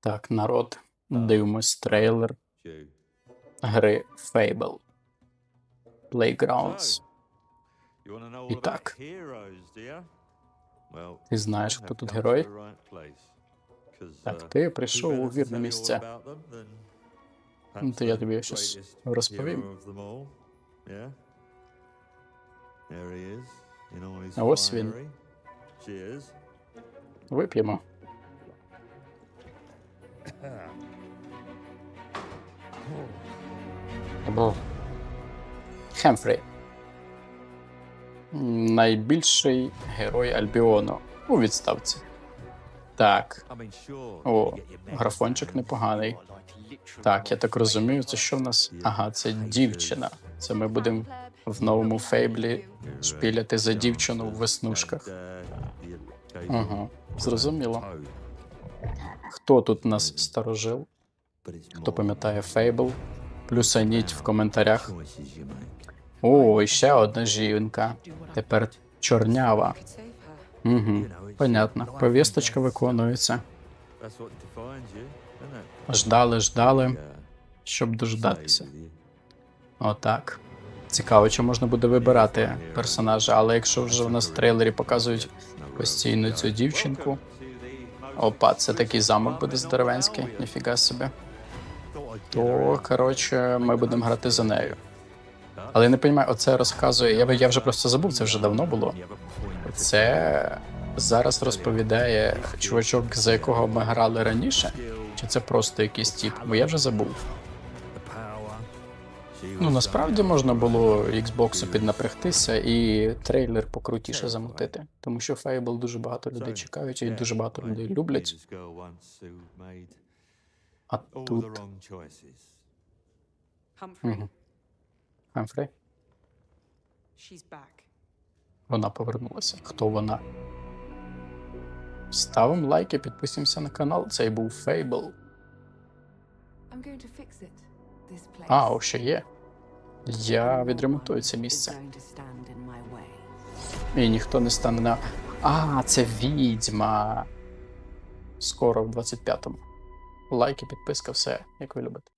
Так, народ, дивимось трейлер гри Fable. Playgrounds. І так. Ти знаєш, хто тут герой? Так, uh, ти прийшов у вірне місце. Ну, то я тобі щось розповім. hero of them all, Вип'ємо. Хемфрі. Найбільший герой Альбіону у відставці. Так, О, графончик непоганий. Так, я так розумію, це що в нас? Ага, це дівчина. Це ми будемо в новому фейблі шпіляти за дівчину в веснушках. Ага, зрозуміло. Хто тут нас старожил? Хто пам'ятає Фейбл? Плюсаніть в коментарях. О, і ще одна жінка. Тепер чорнява. Угу, понятно. Повісточка виконується. Ждали, ждали, щоб дождатися. Отак. Цікаво, чи можна буде вибирати персонажа, але якщо вже в нас в трейлері показують постійно цю дівчинку. Опа, це такий замок буде здоровенський, ніфіга собі. То, коротше, ми будемо грати за нею. Але я не розумію, оце розказує. Я, я вже просто забув, це вже давно було. Це зараз розповідає чувачок, за якого ми грали раніше. Чи це просто якийсь тип? Бо я вже забув. She Ну насправді можна було Xbox піднапрягтися і трейлер покрутіше замутити. Тому що Fable дуже багато людей чекають і дуже багато людей люблять. А тут. Хамфрей, вона повернулася. Хто вона? Ставимо лайки, підписуємося на канал. Це був Fable. I'm going to fix it. А, о, ще є. Я відремонтую це місце. І ніхто не стане на. А, це відьма. Скоро в 25-му. Лайки, підписка, все, як ви любите.